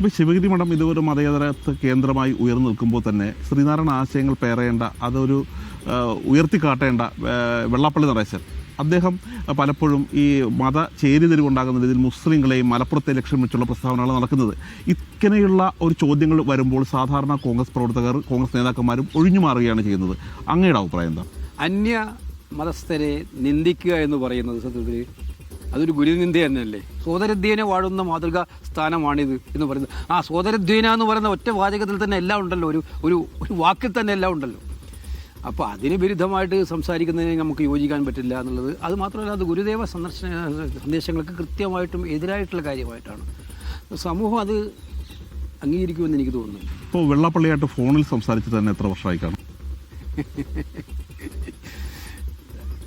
ഇപ്പോൾ ശിവഗിരി മഠം ഇതൊരു മതേതരത്വ കേന്ദ്രമായി ഉയർന്നു നിൽക്കുമ്പോൾ തന്നെ ശ്രീനാരായണ ആശയങ്ങൾ പേറേണ്ട അതൊരു ഉയർത്തി ഉയർത്തിക്കാട്ടേണ്ട വെള്ളാപ്പള്ളി നടേശൻ. അദ്ദേഹം പലപ്പോഴും ഈ മത ചേരിതിരിവുണ്ടാകുന്ന രീതിയിൽ മുസ്ലിങ്ങളെയും മലപ്പുറത്തെ ലക്ഷ്യം വെച്ചുള്ള പ്രസ്താവനകൾ നടക്കുന്നത്. ഇങ്ങനെയുള്ള ഒരു ചോദ്യങ്ങൾ വരുമ്പോൾ സാധാരണ കോൺഗ്രസ് പ്രവർത്തകർ കോൺഗ്രസ് നേതാക്കന്മാരും ഒഴിഞ്ഞു മാറുകയാണ് ചെയ്യുന്നത്. അങ്ങയുടെ അഭിപ്രായം എന്താ? അന്യ മതസ്ഥരെ നിന്ദിക്കുക എന്ന് പറയുന്നത് സത്യത്തിൽ അതൊരു ഗുരുനിന്ദ തന്നെയല്ലേ സോദരദ്വീന വാഴുന്ന മാതൃക സ്ഥാനമാണിത് എന്ന് പറയുന്നത്. ആ സോദരദ്വീന എന്ന് പറയുന്ന ഒറ്റ വാചകത്തിൽ തന്നെ എല്ലാം ഉണ്ടല്ലോ. ഒരു ഒരു ഒരു വാക്കിൽ തന്നെ എല്ലാം ഉണ്ടല്ലോ. അപ്പോൾ അതിന് വിരുദ്ധമായിട്ട് സംസാരിക്കുന്നതിന് നമുക്ക് യോജിക്കാൻ പറ്റില്ല എന്നുള്ളത്. അത് മാത്രമല്ല അത് ഗുരുദേവ സന്ദർശന സന്ദേശങ്ങൾക്ക് കൃത്യമായിട്ടും എതിരായിട്ടുള്ള കാര്യമായിട്ടാണ്. സമൂഹം അത് അംഗീകരിക്കുമെന്ന് എനിക്ക് തോന്നുന്നു. ഇപ്പോൾ വെള്ളപ്പള്ളിയായിട്ട് ഫോണിൽ സംസാരിച്ച് തന്നെ എത്ര വർഷമായി കാണും?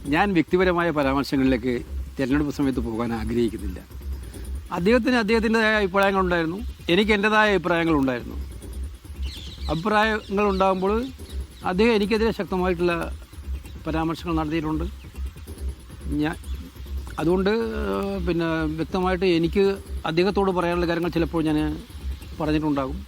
ഞാൻ വ്യക്തിപരമായ പരാമർശങ്ങളിലേക്ക് തിരഞ്ഞെടുപ്പ് സമയത്ത് പോകാൻ ആഗ്രഹിക്കുന്നില്ല. അദ്ദേഹത്തിന് അദ്ദേഹത്തിന്റെതായ അഭിപ്രായങ്ങളുണ്ടായിരുന്നു. എനിക്ക് എന്റെതായ അഭിപ്രായങ്ങളുണ്ടായിരുന്നു. അഭിപ്രായങ്ങൾ ഉണ്ടാകുമ്പോൾ അദ്ദേഹം എനിക്കെതിരെ ശക്തമായിട്ടുള്ള പരാമർശങ്ങൾ നടത്തിയിട്ടുണ്ട്. ഞാൻ അതുകൊണ്ട് പിന്നെ വ്യക്തമായിട്ട് എനിക്ക് അദ്ദേഹത്തോട് പറയാനുള്ള കാര്യങ്ങൾ ചിലപ്പോൾ ഞാൻ പറഞ്ഞിട്ടുണ്ടാകും.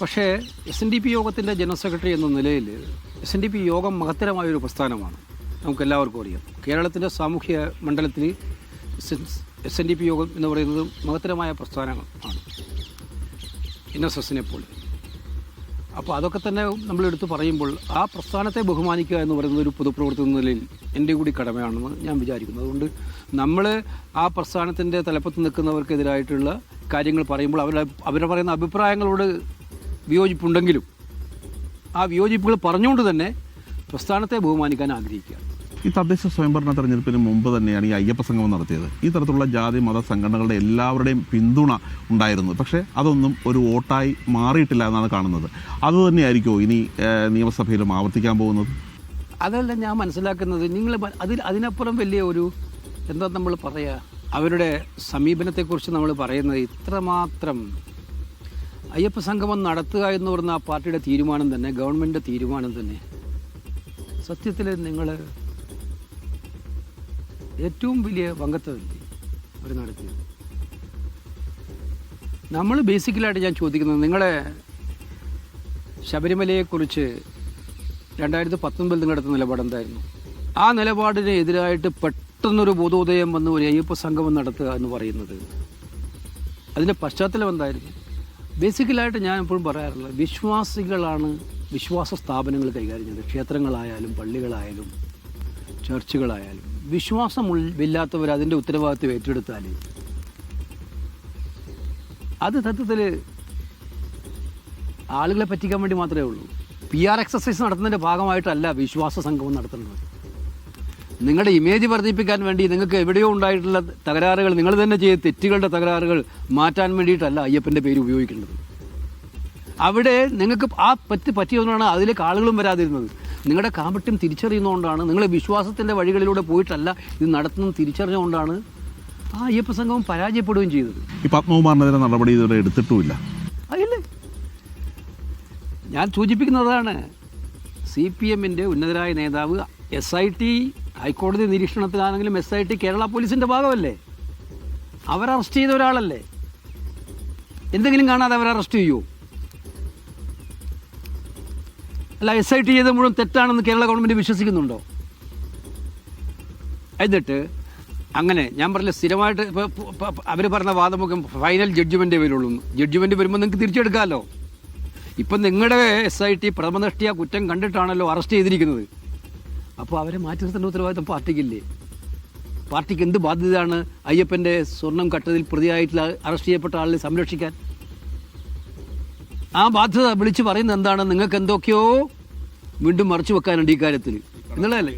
പക്ഷേ എസ് എൻ ഡി പി യോഗത്തിന്റെ ജനറൽ സെക്രട്ടറി എന്ന നിലയിൽ എസ് എൻ ഡി പി യോഗം മഹത്തരമായൊരു പ്രസ്ഥാനമാണ്. നമുക്ക് എല്ലാവർക്കും അറിയാം. കേരളത്തിന്റെ സാമൂഹ്യ മണ്ഡലത്തിൽ എസ് എൻ ഡി പി യോഗം എന്ന് പറയുന്നത് മഹത്തരമായ പ്രസ്ഥാനങ്ങൾ ആണ്. എൻ എസ് എസിനെ പോലെ. അപ്പോൾ അതൊക്കെ തന്നെ നമ്മൾ എടുത്തു പറയുമ്പോൾ ആ പ്രസ്ഥാനത്തെ ബഹുമാനിക്കുക എന്ന് പറയുന്നത് ഒരു പൊതുപ്രവർത്തന നിലയിൽ എന്റെ കൂടി കടമയാണെന്ന് ഞാൻ വിചാരിക്കുന്നു. അതുകൊണ്ട് നമ്മൾ ആ പ്രസ്ഥാനത്തിന്റെ തലപ്പത്ത് നിൽക്കുന്നവർക്കെതിരായിട്ടുള്ള കാര്യങ്ങൾ പറയുമ്പോൾ അവരുടെ അവർ പറയുന്ന അഭിപ്രായങ്ങളോട് വിയോജിപ്പുണ്ടെങ്കിലും ആ വിയോജിപ്പുകൾ പറഞ്ഞുകൊണ്ട് തന്നെ പ്രസ്ഥാനത്തെ ബഹുമാനിക്കാൻ ആഗ്രഹിക്കുക. ഈ തദ്ദേശ സ്വയംഭരണ തെരഞ്ഞെടുപ്പിന് മുമ്പ് തന്നെയാണ് ഈ അയ്യപ്പ സംഗമം നടത്തിയത്. ഈ തരത്തിലുള്ള ജാതി മത സംഘടനകളുടെ എല്ലാവരുടെയും പിന്തുണ ഉണ്ടായിരുന്നു. പക്ഷേ അതൊന്നും ഒരു വോട്ടായി മാറിയിട്ടില്ല എന്നാണ് കാണുന്നത്. അതുതന്നെയായിരിക്കുമോ ഇനി നിയമസഭയിലും ആവർത്തിക്കാൻ പോകുന്നത്? അതല്ല ഞാൻ മനസ്സിലാക്കുന്നത്. നിങ്ങൾ അതിൽ അതിനപ്പുറം വലിയ ഒരു എന്താ നമ്മൾ പറയുക അവരുടെ സമീപനത്തെക്കുറിച്ച് നമ്മൾ പറയുന്നത് ഇത്രമാത്രം അയ്യപ്പ സംഗമം നടത്തുക എന്ന് പറഞ്ഞ ആ പാർട്ടിയുടെ തീരുമാനം തന്നെ ഗവൺമെന്റ് തീരുമാനം തന്നെ. സത്യത്തിൽ നിങ്ങൾ ഏറ്റവും വലിയ പങ്കത്വമില്ലേ അവർ നടത്തിയത്. നമ്മൾ ബേസിക്കലായിട്ട് ഞാൻ ചോദിക്കുന്നത് നിങ്ങളെ ശബരിമലയെക്കുറിച്ച് രണ്ടായിരത്തി പത്തൊൻപതിൽ നിങ്ങളുടെ നിലപാട് എന്തായിരുന്നു? ആ നിലപാടിന് എതിരായിട്ട് പെട്ടെന്നൊരു ബോധോദയം വന്ന് ഒരു അയ്യപ്പ സംഗമം നടത്തുക എന്ന് പറയുന്നത് അതിന്റെ പശ്ചാത്തലം എന്തായിരുന്നു ബേസിക്കലായിട്ട് ഞാൻ എപ്പോഴും പറയാറുള്ളത് വിശ്വാസികളാണ് വിശ്വാസ സ്ഥാപനങ്ങൾ കൈകാര്യം ചെയ്യുന്നത്. ക്ഷേത്രങ്ങളായാലും പള്ളികളായാലും ചർച്ചുകളായാലും വിശ്വാസമില്ലാത്തവർ അതിന്റെ ഉത്തരവാദിത്വം ഏറ്റെടുത്താൽ അത് തത്വത്തിൽ ആളുകളെ പറ്റിക്കാൻ വേണ്ടി മാത്രമേ ഉള്ളൂ. പി ആർ എക്സസൈസ് നടത്തുന്നതിന്റെ ഭാഗമായിട്ടല്ല വിശ്വാസ സംഗമം നടത്തുന്നത്. നിങ്ങളുടെ ഇമേജ് വർദ്ധിപ്പിക്കാൻ വേണ്ടി നിങ്ങൾക്ക് എവിടെയോ ഉണ്ടായിട്ടുള്ള തകരാറുകൾ നിങ്ങൾ തന്നെ ചെയ്ത തെറ്റുകളുടെ തകരാറുകൾ മാറ്റാൻ വേണ്ടിയിട്ടല്ല അയ്യപ്പന്റെ പേര് ഉപയോഗിക്കേണ്ടത് അവിടെ നിങ്ങൾക്ക് ആ പറ്റി പറ്റിയതുകൊണ്ടാണ് അതിലേക്ക് ആളുകളും വരാതിരുന്നത്. നിങ്ങളുടെ കാപട്യം തിരിച്ചറിയുന്നതുകൊണ്ടാണ് നിങ്ങളെ വിശ്വാസത്തിന്റെ വഴികളിലൂടെ പോയിട്ടല്ല ഇത് നടത്തുന്നത് തിരിച്ചറിഞ്ഞുകൊണ്ടാണ് ആ അയ്യപ്പ സംഘവും പരാജയപ്പെടുകയും ചെയ്തത്. ഈ പത്മകുമാറിനെതിരെ നടപടി ഇതുവരെ എടുത്തിട്ടുമില്ല. അതില്ലേ ഞാൻ സൂചിപ്പിക്കുന്നതാണ് സി പി എമ്മിന്റെ ഉന്നതരായ നേതാവ് എസ് ഐ ടി ഹൈക്കോടതി നിരീക്ഷണത്തിലാണെങ്കിലും എസ് ഐ ടി കേരള പോലീസിന്റെ ഭാഗമല്ലേ? അവർ അറസ്റ്റ് ചെയ്ത ഒരാളല്ലേ? എന്തെങ്കിലും കാണാതെ അവർ അറസ്റ്റ് ചെയ്യുമോ അല്ല എസ് ഐ ടി ചെയ്ത് മുഴുവൻ തെറ്റാണെന്ന് കേരള ഗവൺമെന്റ് വിശ്വസിക്കുന്നുണ്ടോ? എന്നിട്ട് അങ്ങനെ ഞാൻ പറഞ്ഞില്ല സ്ഥിരമായിട്ട് ഇപ്പോൾ അവർ പറഞ്ഞ വാദമുഖം ഫൈനൽ ജഡ്ജ്മെന്റ് വരുള്ളൂ. ജഡ്ജ്മെന്റ് വരുമ്പോൾ നിങ്ങൾക്ക് തിരിച്ചെടുക്കാമല്ലോ ഇപ്പം നിങ്ങളുടെ എസ് ഐ ടി പ്രഥമദൃഷ്ടിയ കുറ്റം കണ്ടിട്ടാണല്ലോ അറസ്റ്റ് ചെയ്തിരിക്കുന്നത്. അപ്പോൾ അവരെ മാറ്റി നിർത്തേണ്ട ഉത്തരവാദിത്തം പാർട്ടിക്കില്ലേ? പാർട്ടിക്ക് എന്ത് ബാധ്യതയാണ് അയ്യപ്പന്റെ സ്വർണം കട്ടതിൽ പ്രതിയായിട്ടുള്ള അറസ്റ്റ് ചെയ്യപ്പെട്ട ആളിനെ സംരക്ഷിക്കാൻ? ആ ബാധ്യത വിളിച്ചു പറയുന്നത് എന്താണ് നിങ്ങൾക്ക് എന്തൊക്കെയോ വീണ്ടും മറച്ചു വെക്കാനുണ്ട് ഈ കാര്യത്തിൽ. എന്നുള്ളതല്ലേ